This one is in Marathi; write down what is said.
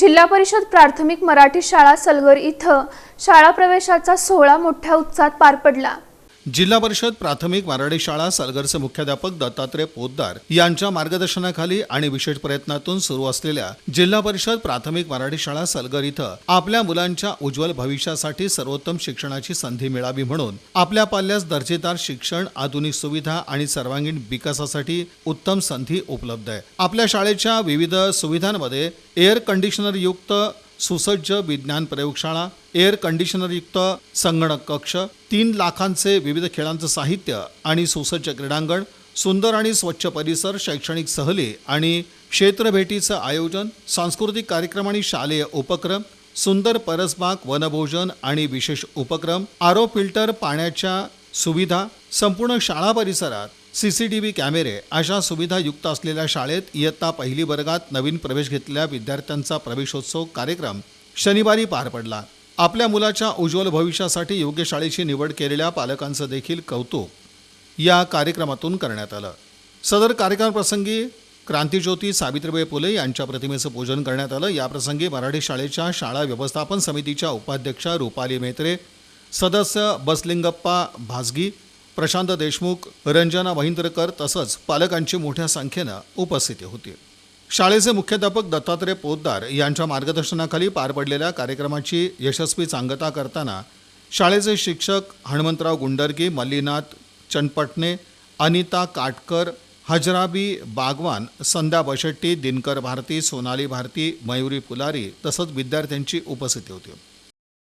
जिल्हा परिषद प्राथमिक मराठी शाळा सलगर इथं शाळा प्रवेशाचा सोहळा मोठ्या उत्साहात पार पडला. जिल्हा परिषद प्राथमिक मराठी शाळा सलगरचे मुख्याध्यापक दत्तात्रय पोद्दार यांच्या मार्गदर्शनाखाली आणि विशेष प्रयत्नातून सुरू असलेल्या जिल्हा परिषद प्राथमिक मराठी शाळा सलगर इथं आपल्या मुलांच्या उज्ज्वल भविष्यासाठी सर्वोत्तम शिक्षणाची संधी मिळावी म्हणून आपल्या पाल्यास दर्जेदार शिक्षण आधुनिक सुविधा आणि सर्वांगीण विकासासाठी उत्तम संधी उपलब्ध आहे. आपल्या शाळेच्या विविध सुविधांमध्ये एअर कंडिशनर युक्त सुसज्ज विज्ञान प्रयोगशाळा एअर कंडिशनरयुक्त संगणक कक्ष तीन लाखांचे विविध खेळांचं साहित्य आणि सुसज्ज क्रीडांगण सुंदर आणि स्वच्छ परिसर शैक्षणिक सहली आणि क्षेत्रभेटीचं आयोजन सांस्कृतिक कार्यक्रम आणि शालेय उपक्रम सुंदर परसबाग वनभोजन आणि विशेष उपक्रम आरो फिल्टर पाण्याच्या सुविधा संपूर्ण शाळा परिसरात सी सी टी व्ही कॅमेरे अशा सुविधायुक्त असलेल्या शाळेत इयत्ता पहिली वर्गात नवीन प्रवेश घेतलेल्या विद्यार्थ्यांचा प्रवेशोत्सव कार्यक्रम शनिवारी पार पडला. आपल्या मुलाच्या उज्ज्वल भविष्यासाठी योग्य शाळेची निवड केलेल्या पालकांचं देखील कौतुक या कार्यक्रमातून करण्यात आलं. सदर कार्यक्रमप्रसंगी क्रांतीज्योती सावित्रीबाई फुले यांच्या प्रतिमेचं पूजन करण्यात आलं. याप्रसंगी मराठी शाळेच्या शाळा व्यवस्थापन समितीच्या उपाध्यक्षा रुपाली मेत्रे सदस्य बसलिंगप्पा भासगी प्रशांत देशमुख रंजना महिंद्रकर तसंच पालकांची मोठ्या संख्येनं उपस्थिती होती. शाळेचे मुख्याध्यापक दत्तात्रय पोद्दार यांच्या मार्गदर्शनाखाली पार पडलेल्या कार्यक्रमाची यशस्वी सांगता करताना शाळेचे शिक्षक हनुमंतराव गुंडरगी मल्लीनाथ चनपटणे अनिता काटकर हजराबी बागवान संध्या बशेट्टी दिनकर भारती सोनाली भारती मयुरी पुलारी तसंच विद्यार्थ्यांची उपस्थिती होती.